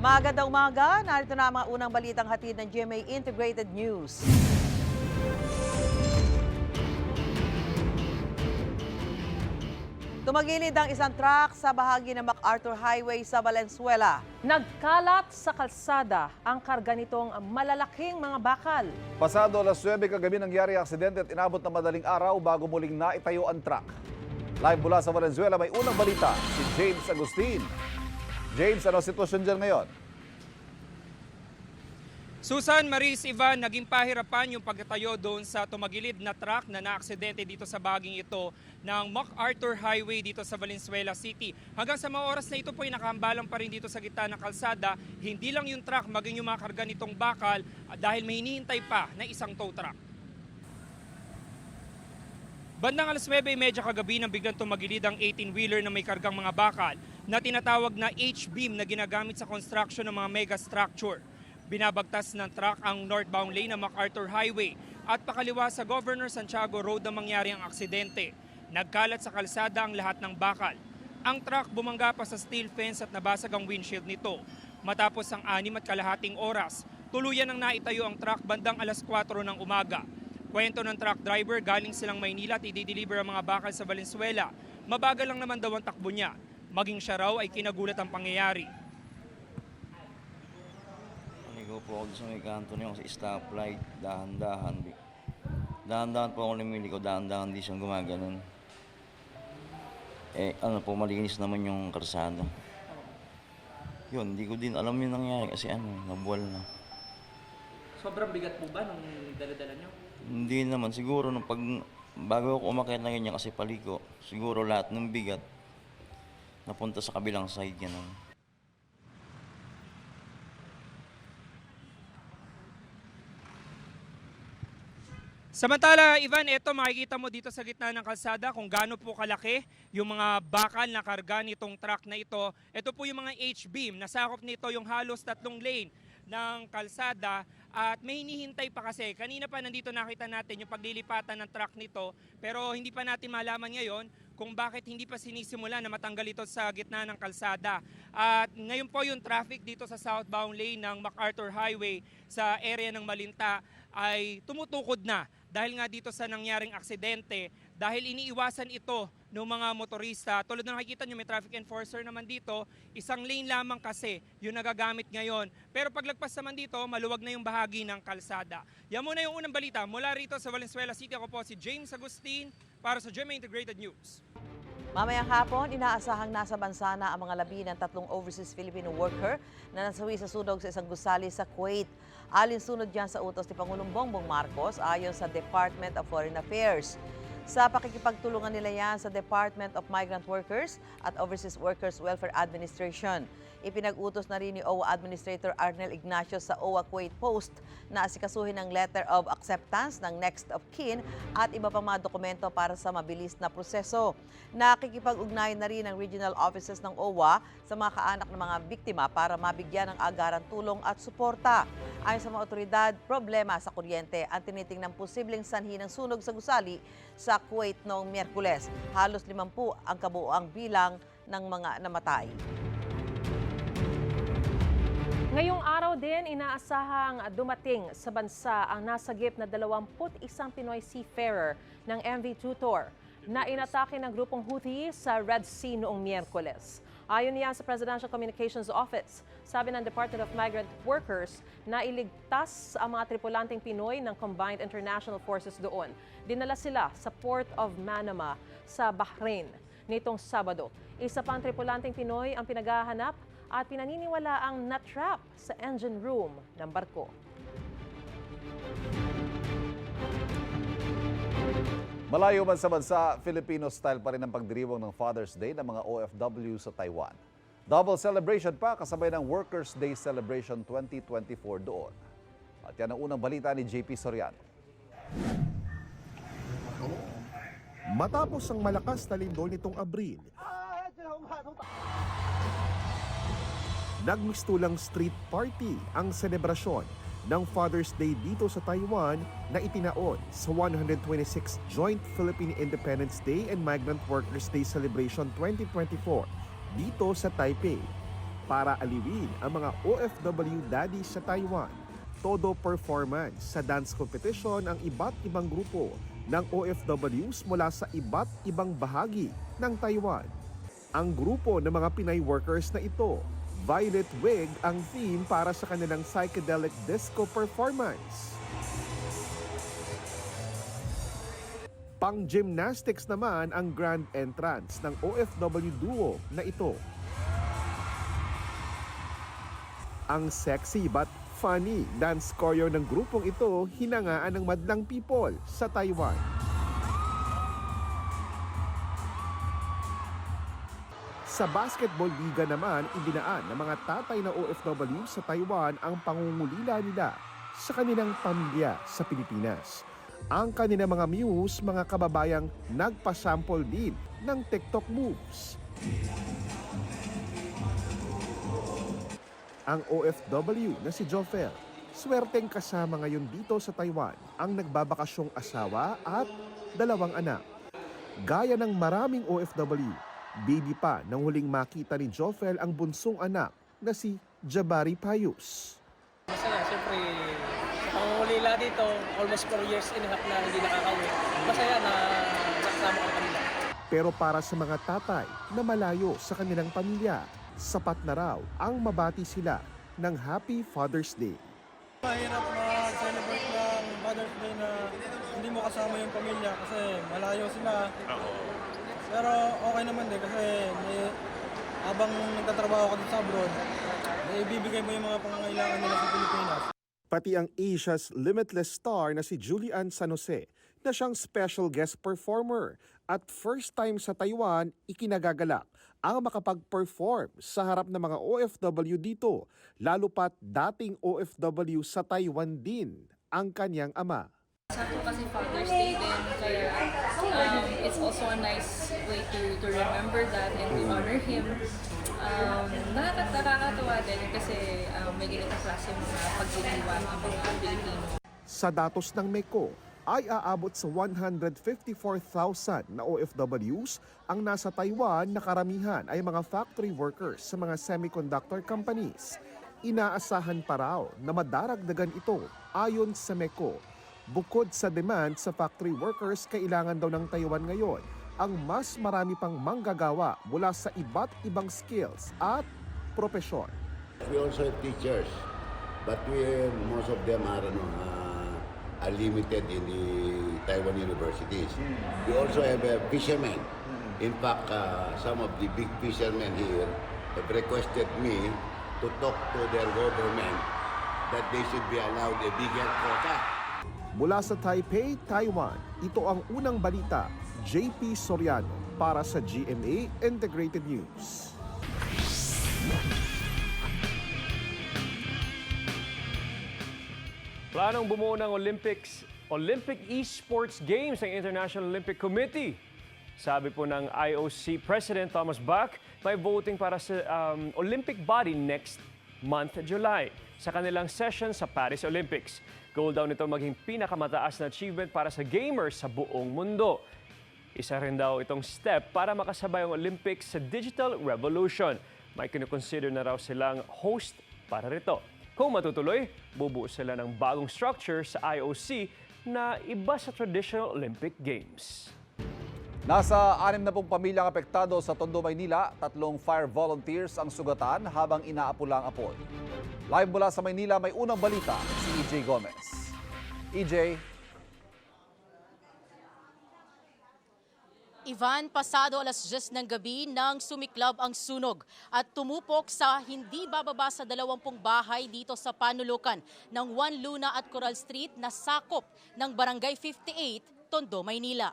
Magandang umaga, narito na ang mga unang balitang hatid ng GMA Integrated News. Tumagilid ang isang truck sa bahagi ng MacArthur Highway sa Valenzuela. Nagkalat sa kalsada ang karga nitong malalaking mga bakal. Pasado alas 9 kagabi nangyari ang aksidente at inabot na madaling araw bago muling naitayo ang truck. Live mula sa Valenzuela, may unang balita si James Agustin. James, ano ang sitwasyon dyan ngayon? Susan Maris Ivan, naging pahirapan yung pagkatayo doon sa tumagilid na truck na naaksidente dito sa baging ito ng MacArthur Highway dito sa Valenzuela City. Hanggang sa mga oras na ito po ay nakahambalang pa rin dito sa gitna ng kalsada. Hindi lang yung truck, maging yung mga karga nitong bakal ah, dahil may hinihintay pa na isang tow truck. Bandang alas 9.30 kagabi nang biglang tumagilid ang 18-wheeler na may kargang mga bakal na tinatawag na H-beam na ginagamit sa construction ng mga mega structure. Binabagtas ng truck ang northbound lane ng MacArthur Highway at pakaliwa sa Governor Santiago Road na mangyari ang aksidente. Nagkalat sa kalsada ang lahat ng bakal. Ang truck bumangga pa sa steel fence at nabasag ang windshield nito. Matapos ang anim at kalahating oras, tuluyan ang naitayo ang truck bandang alas 4 ng umaga. Kwento ng truck driver, galing silang Maynila at i-deliver ang mga bakal sa Valenzuela. Mabagal lang naman daw ang takbo niya. Maging siya raw ay kinagulat ang pangyayari. Ligo po ako sa may kanto niyo sa stoplight, dahan-dahan. Dahan-dahan po ako lumili ko, dahan-dahan di siyang gumaganon. Eh, ano po, malinis naman yung karsada. Yun, hindi ko din alam yung nangyari kasi ano, nabuwal na. Sobrang bigat po ba nung dala-dala nyo? Hindi naman, siguro nung pag, bago ako umakyat na ganyan kasi paliko, siguro lahat ng bigat, napunta sa kabilang side yan. Samantala, Ivan, ito makikita mo dito sa gitna ng kalsada kung gaano po kalaki yung mga bakal na karga nitong truck na ito. Ito po yung mga H-beam. Nasakop nito yung halos tatlong lane ng kalsada at may hinihintay pa kasi. Kanina pa nandito nakita natin yung paglilipatan ng truck nito pero hindi pa natin malaman ngayon kung bakit hindi pa sinisimula na matanggal ito sa gitna ng kalsada. At ngayon po yung traffic dito sa southbound lane ng MacArthur Highway sa area ng Malinta ay tumutukod na dahil nga dito sa nangyaring aksidente dahil iniiwasan ito ng mga motorista. Tulad ng nakikita nyo, may traffic enforcer naman dito. Isang lane lamang kasi yung nagagamit ngayon. Pero paglagpas naman dito, maluwag na yung bahagi ng kalsada. Yan muna yung unang balita. Mula rito sa Valenzuela City, ako po si James Agustin para sa GMA Integrated News. Mamayang hapon, inaasahang nasa bansa na ang mga labi ng tatlong overseas Filipino worker na nasawi sa sunog sa isang gusali sa Kuwait. Alinsunod dyan sa utos ni Pangulong Bongbong Marcos ayon sa Department of Foreign Affairs. Sa pakikipagtulungan nila yan sa Department of Migrant Workers at Overseas Workers Welfare Administration. Ipinag-utos na rin ni OWA Administrator Arnel Ignacio sa OWA Kuwait Post na asikasuhin ng letter of acceptance ng next of kin at iba pang mga dokumento para sa mabilis na proseso. Nakikipag-ugnayan na rin ng regional offices ng OWA sa mga kaanak ng mga biktima para mabigyan ng agarang tulong at suporta. Ayon sa mga otoridad, problema sa kuryente ang tinitingnan posibleng sanhi ng sunog sa gusali sa Kuwait noong Miyerkules. Halos limampu ang kabuoang bilang ng mga namatay. Ngayong araw din, inaasahang dumating sa bansa ang nasagip na 21 Pinoy seafarer ng MV Tutor na inatake ng grupong Houthi sa Red Sea noong Miyerkules. Ayon niya sa Presidential Communications Office, sabi ng Department of Migrant Workers na iligtas ang mga tripulanteng Pinoy ng Combined International Forces doon. Dinala sila sa Port of Manama sa Bahrain nitong Sabado. Isa pang tripulanteng Pinoy ang pinaghahanap at pinaniniwala ang na-trap sa engine room ng barko. Malayo man sa bansa, Filipino style pa rin ang pagdiriwang ng Father's Day ng mga OFW sa Taiwan. Double celebration pa kasabay ng Workers' Day Celebration 2024 doon. At yan ang unang balita ni JP Soriano. Matapos ang malakas na lindol nitong Abril, nagmistulang street party ang selebrasyon ng Father's Day dito sa Taiwan na itinaon sa 126th Joint Philippine Independence Day and Migrant Workers Day Celebration 2024 dito sa Taipei para aliwin ang mga OFW daddies sa Taiwan. Todo performance sa dance competition ang iba't ibang grupo ng OFWs mula sa iba't ibang bahagi ng Taiwan. Ang grupo ng mga Pinay workers na ito, Violet Wig ang theme para sa kanilang psychedelic disco performance. Pang gymnastics naman ang grand entrance ng OFW duo na ito. Ang sexy but funny dance choreo ng grupong ito hinangaan ng madlang people sa Taiwan. Sa basketball liga naman, idinaan ng mga tatay na OFW sa Taiwan ang pangungulila nila sa kanilang pamilya sa Pilipinas. Ang kanilang mga muse, mga kababayang nagpasample din ng TikTok moves. Ang OFW na si Jofel, swerteng kasama ngayon dito sa Taiwan ang nagbabakasyong asawa at dalawang anak. Gaya ng maraming OFW, baby pa nang huling makita ni Jofel ang bunsong anak na si Jabari Payus. Masaya, siyempre, sa pangungulila dito, almost 4 years and a half na hindi nakakauwi. Masaya na nakasama ko kanila. Pero para sa mga tatay na malayo sa kanilang pamilya, sapat na raw ang mabati sila ng Happy Father's Day. Mahirap mag-celebrate ng Father's Day na hindi mo kasama yung pamilya kasi malayo sila. Pero okay naman din kasi may, habang nagtatrabaho ka dito sa abroad, ibibigay mo yung mga pangangailangan nila sa Pilipinas. Pati ang Asia's Limitless star na si Julian San Jose na siyang special guest performer at first time sa Taiwan ikinagagalak ang makapag-perform sa harap ng mga OFW dito, lalo pat dating OFW sa Taiwan din ang kanyang ama. Sakto kasi Father's Day din, kaya um, it's also a nice way to, to remember that and to honor him. Um, nakakat nakakatawa din kasi um, may ganito klase mga pagdiriwang ang mga Pilipino. Sa datos ng MECO ay aabot sa 154,000 na OFWs ang nasa Taiwan na karamihan ay mga factory workers sa mga semiconductor companies. Inaasahan pa raw na madaragdagan ito ayon sa MECO. Bukod sa demand sa factory workers, kailangan daw ng Taiwan ngayon ang mas marami pang manggagawa mula sa iba't ibang skills at propesyon. We also have teachers, but we most of them are, ano, uh, are limited in the Taiwan universities. We also have uh, fishermen. In fact, uh, some of the big fishermen here have requested me to talk to their government that they should be allowed a bigger quota. Mula sa Taipei, Taiwan, ito ang unang balita, JP Soriano para sa GMA Integrated News. Planong bumuo ng Olympics, Olympic Esports Games ang International Olympic Committee. Sabi po ng IOC President Thomas Bach, may voting para sa um, Olympic body next month, July, sa kanilang session sa Paris Olympics. Goal daw nito maging pinakamataas na achievement para sa gamers sa buong mundo. Isa rin daw itong step para makasabay ang Olympics sa digital revolution. May kinukonsider na raw silang host para rito. Kung matutuloy, bubuo sila ng bagong structure sa IOC na iba sa traditional Olympic Games. Nasa 60 pamilyang apektado sa Tondo, Maynila, tatlong fire volunteers ang sugatan habang inaapula ang apoy. Live mula sa Maynila, may unang balita si EJ Gomez. EJ, Ivan, pasado alas 10 ng gabi nang sumiklab ang sunog at tumupok sa hindi bababa sa 20 bahay dito sa panulukan ng Juan Luna at Coral Street na sakop ng Barangay 58, Tondo, Maynila.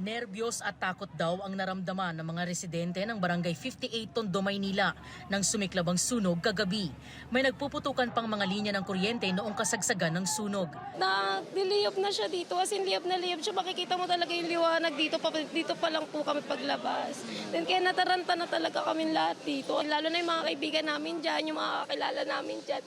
Nerbiyos at takot daw ang naramdaman ng mga residente ng Barangay 58 Tondo, Maynila nang sumiklab ang sunog kagabi. May nagpuputukan pang mga linya ng kuryente noong kasagsagan ng sunog. na niliyab na siya dito. As in, liyab na liyab siya. Makikita mo talaga yung liwanag dito. Pa, dito pa lang po kami paglabas. Then kaya nataranta na talaga kami lahat dito. Lalo na yung mga kaibigan namin dyan, yung mga kakilala namin dyan.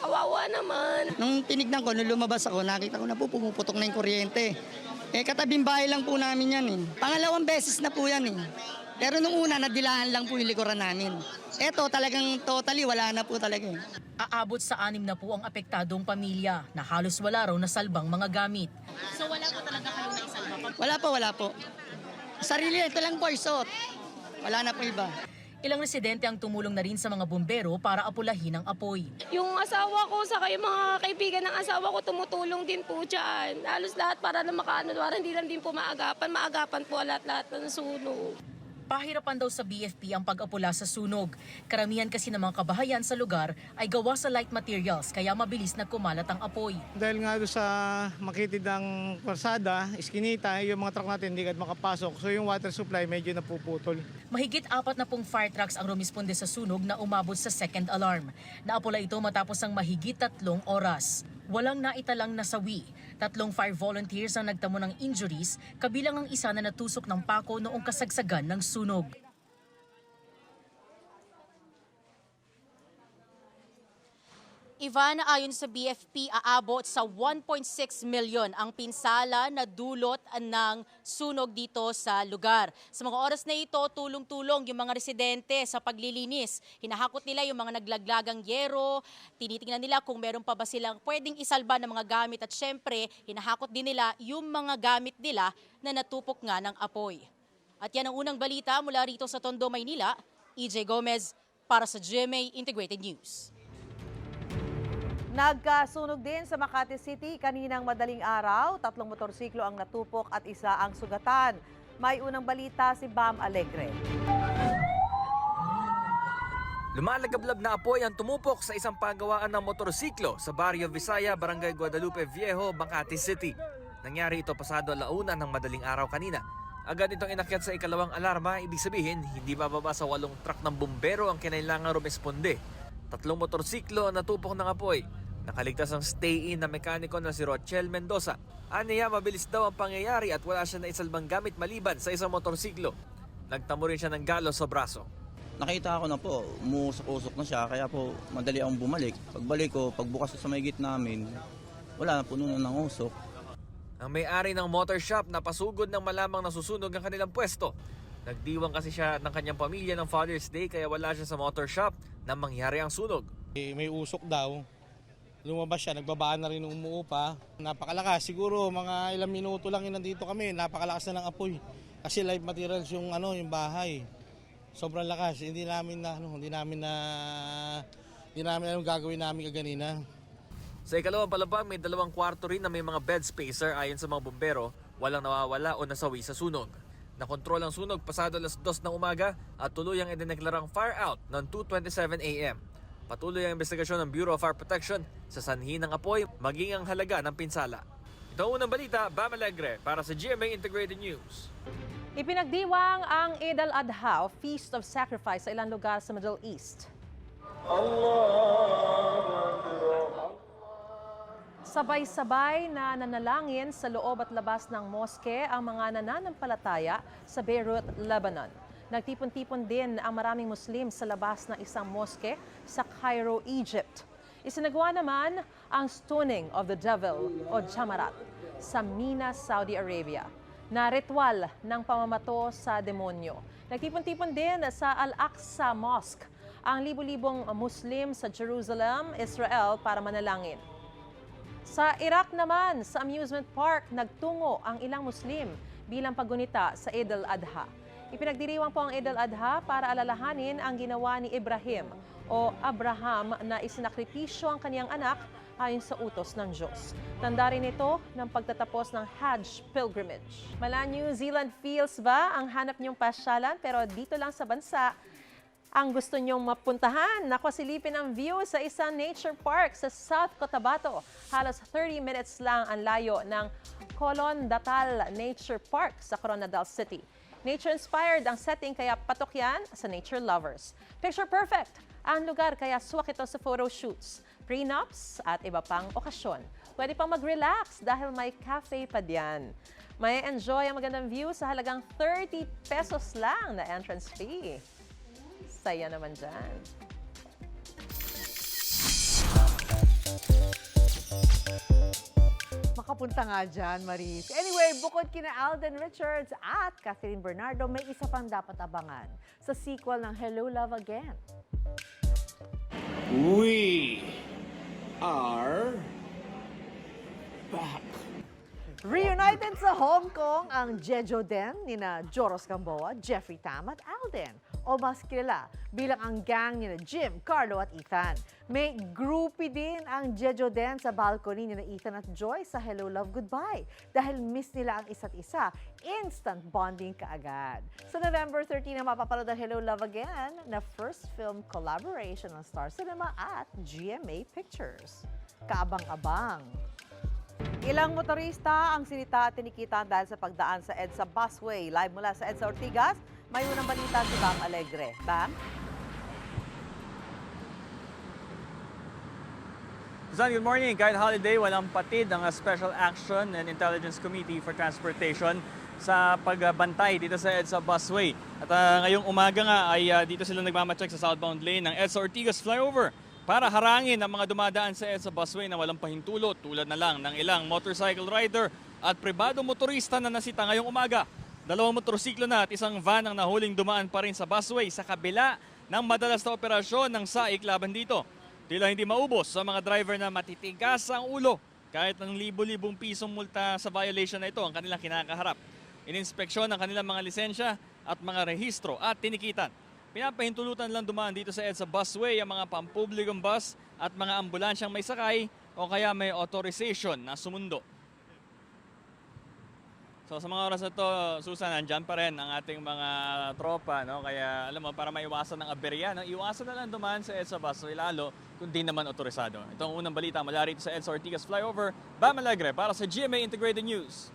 Kawawa naman. Nung tinignan ko, nung lumabas ako, nakita ko na po pumuputok na yung kuryente. Eh, katabing bahay lang po namin yan eh. Pangalawang beses na po yan eh. Pero nung una, nadilaan lang po yung likuran namin. Eto, talagang totally, wala na po talaga eh. Aabot sa anim na po ang apektadong pamilya na halos wala raw nasalbang mga gamit. So wala po talaga kayo na isalba? Wala po, wala po. Sarili, ito lang po, isot. Wala na po iba. Ilang residente ang tumulong na rin sa mga bumbero para apulahin ang apoy. Yung asawa ko, sa kayo mga kaibigan ng asawa ko, tumutulong din po dyan. Halos lahat para na makaano, para hindi lang din po maagapan. Maagapan po lahat-lahat ng sunog. Pahirapan daw sa BFP ang pag-apula sa sunog. Karamihan kasi ng mga kabahayan sa lugar ay gawa sa light materials kaya mabilis na kumalat ang apoy. Dahil nga doon sa makitid ng karsada, iskinita, yung mga truck natin hindi agad makapasok. So yung water supply medyo napuputol. Mahigit apat na pong fire trucks ang rumisponde sa sunog na umabot sa second alarm. Naapula ito matapos ang mahigit tatlong oras. Walang naitalang nasawi. Tatlong fire volunteers ang nagtamo ng injuries, kabilang ang isa na natusok ng pako noong kasagsagan ng sunog. Ivan, ayon sa BFP, aabot sa 1.6 milyon ang pinsala na dulot ng sunog dito sa lugar. Sa mga oras na ito, tulong-tulong yung mga residente sa paglilinis. Hinahakot nila yung mga naglaglagang yero, tinitingnan nila kung meron pa ba silang pwedeng isalba ng mga gamit at syempre, hinahakot din nila yung mga gamit nila na natupok nga ng apoy. At yan ang unang balita mula rito sa Tondo, Maynila. EJ Gomez para sa GMA Integrated News. Nagkasunog din sa Makati City kaninang madaling araw. Tatlong motorsiklo ang natupok at isa ang sugatan. May unang balita si Bam Alegre. Lumalagablab na apoy ang tumupok sa isang pagawaan ng motorsiklo sa Barrio Visaya, Barangay Guadalupe Viejo, Makati City. Nangyari ito pasado alauna ng madaling araw kanina. Agad itong inakyat sa ikalawang alarma, ibig sabihin hindi bababa sa walong truck ng bumbero ang kinailangan rumesponde. Tatlong motorsiklo ang natupok ng apoy. Nakaligtas ang stay-in na mekaniko na si Rochelle Mendoza. Aniya, mabilis daw ang pangyayari at wala siya na isalbang gamit maliban sa isang motorsiklo. Nagtamo rin siya ng galo sa braso. Nakita ko na po, umusok-usok na siya, kaya po madali akong bumalik. Pagbalik ko, pagbukas ko sa may git namin, wala na puno na ng usok. Ang may-ari ng motor shop na pasugod ng malamang nasusunog ang kanilang pwesto. Nagdiwang kasi siya ng kanyang pamilya ng Father's Day kaya wala siya sa motor shop nang mangyari ang sunog. Eh, may usok daw. Lumabas siya, nagbabaan na rin umuupa. Napakalakas, siguro mga ilang minuto lang yun nandito kami, napakalakas na ng apoy. Kasi live materials yung ano, yung bahay. Sobrang lakas, hindi namin na ano, hindi namin na hindi namin alam gagawin namin kaganina. Sa ikalawang palapag, may dalawang kwarto rin na may mga bed spacer ayon sa mga bumbero. Walang nawawala o nasawi sa sunog. Nakontrol ang sunog pasado alas 2 ng umaga at tuluyang idineklarang fire out ng 2.27 a.m. Patuloy ang investigasyon ng Bureau of Fire Protection sa sanhi ng apoy maging ang halaga ng pinsala. Ito ang unang balita, Bam Alegre para sa GMA Integrated News. Ipinagdiwang ang Eid al-Adha o Feast of Sacrifice sa ilang lugar sa Middle East. Sabay-sabay na nanalangin sa loob at labas ng moske ang mga nananampalataya sa Beirut, Lebanon. Nagtipon-tipon din ang maraming Muslim sa labas ng isang moske sa Cairo, Egypt. Isinagawa naman ang stoning of the devil o Jamarat sa Mina, Saudi Arabia na ritual ng pamamato sa demonyo. Nagtipon-tipon din sa Al-Aqsa Mosque ang libu-libong Muslim sa Jerusalem, Israel para manalangin. Sa Iraq naman, sa amusement park, nagtungo ang ilang Muslim bilang paggunita sa Eid al-Adha. Ipinagdiriwang po ang Eid al-Adha para alalahanin ang ginawa ni Ibrahim o Abraham na isinakripisyo ang kaniyang anak ayon sa utos ng Diyos. Tanda rin ito ng pagtatapos ng Hajj pilgrimage. Mala New Zealand feels ba ang hanap niyong pasyalan pero dito lang sa bansa ang gusto nyong mapuntahan. Naku, silipin ang view sa isang nature park sa South Cotabato. Halos 30 minutes lang ang layo ng Colon Datal Nature Park sa Coronadal City. Nature-inspired ang setting kaya patok yan sa nature lovers. Picture perfect ang lugar kaya swak ito sa photo shoots, prenups at iba pang okasyon. Pwede pang mag-relax dahil may cafe pa diyan. May enjoy ang magandang view sa halagang 30 pesos lang na entrance fee. Saya naman dyan. Makapunta nga dyan, Maris. Anyway, bukod kina Alden Richards at Catherine Bernardo, may isa pang dapat abangan sa sequel ng Hello, Love Again. We are back. Reunited sa Hong Kong ang Jejo Den ni na Joros Gamboa, Jeffrey Tam at Alden. O mas kilala bilang ang gang ni Jim, Carlo at Ethan. May groupie din ang Jejo Den sa balcony ni Ethan at Joy sa Hello Love Goodbye. Dahil miss nila ang isa't isa, instant bonding kaagad. Sa November 13 na mapapanood ang Hello Love Again na first film collaboration ng Star Cinema at GMA Pictures. Kaabang-abang. Ilang motorista ang sinita at tinikitan dahil sa pagdaan sa EDSA Busway. Live mula sa EDSA Ortigas, may unang balita si Bam Alegre. Bam? Suzanne, good morning. Kahit holiday, walang patid ang Special Action and Intelligence Committee for Transportation sa pagbantay dito sa EDSA Busway. At ah, ngayong umaga nga ay ah, dito sila nagmamacheck sa southbound lane ng EDSA Ortigas flyover para harangin ang mga dumadaan sa EDSA Busway na walang pahintulot tulad na lang ng ilang motorcycle rider at pribado motorista na nasita ngayong umaga. Dalawang motorsiklo na at isang van ang nahuling dumaan pa rin sa busway sa kabila ng madalas na operasyon ng SAIC laban dito. Tila hindi maubos sa mga driver na matitigas ang ulo kahit ng libo-libong pisong multa sa violation na ito ang kanilang kinakaharap. Ininspeksyon ang kanilang mga lisensya at mga rehistro at tinikitan. Pinapahintulutan lang dumaan dito sa EDSA busway ang mga pampublikong bus at mga ambulansyang may sakay o kaya may authorization na sumundo. So sa mga oras na to, Susan, nandyan pa rin ang ating mga tropa, no? Kaya alam mo, para maiwasan ng aberya, no? iwasan na lang dumaan sa EDSA busway lalo kung di naman otorisado. Ito ang unang balita mula rito sa EDSA Ortigas Flyover, Bam Alegre para sa GMA Integrated News.